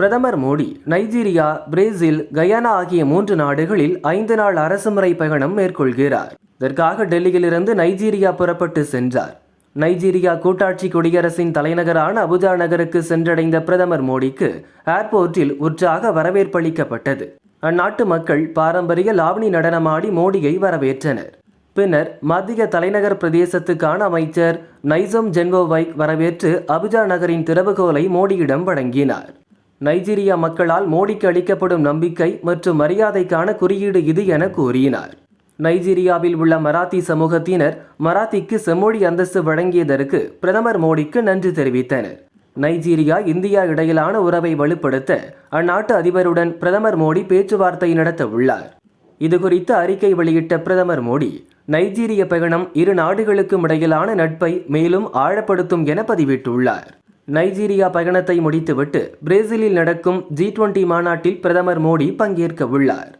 பிரதமர் Modi Nigeria Brazil Guyana ஆகிய மூன்று நாடுகளில் ஐந்து நாள் அரசுமுறை பயணம் மேற்கொள்கிறார். இதற்காக டெல்லியிலிருந்து நைஜீரியா புறப்பட்டு சென்றார். நைஜீரியா கூட்டாட்சி குடியரசின் தலைநகரான அபுஜா நகருக்கு சென்றடைந்த பிரதமர் மோடிக்கு ஏர்போர்ட்டில் உற்சாக வரவேற்பளிக்கப்பட்டது அந்நாட்டு மக்கள் பாரம்பரிய லாவணி நடனமாடி மோடியை வரவேற்றனர். பின்னர் மத்திய தலைநகர் பிரதேசத்துக்கான அமைச்சர் நைசம் ஜென்வோவைக் வரவேற்று அபுஜா நகரின் திறவுகோலை மோடியிடம் வழங்கினார். நைஜீரியா மக்களால் மோடிக்கு அளிக்கப்படும் நம்பிக்கை மற்றும் மரியாதைக்கான குறியீடு இது என கூறினார். நைஜீரியாவில் உள்ள மராத்தி சமூகத்தினர் மராத்திக்கு செம்மொழி அந்தஸ்து வழங்கியதற்கு பிரதமர் மோடிக்கு நன்றி தெரிவித்தனர். நைஜீரியா இந்தியா இடையிலான உறவை வலுப்படுத்த அந்நாட்டு அதிபருடன் பிரதமர் மோடி பேச்சுவார்த்தை நடத்த உள்ளார். இதுகுறித்து அறிக்கை வெளியிட்ட பிரதமர் மோடி நைஜீரிய பயணம் இரு நாடுகளுக்கும் இடையிலான நட்பை மேலும் ஆழப்படுத்தும் என பதிவிட்டுள்ளார். நைஜீரியா பயணத்தை முடித்துவிட்டு பிரேசிலில் நடக்கும் ஜி டுவெண்டி மாநாட்டில் பிரதமர் மோடி பங்கேற்க உள்ளார்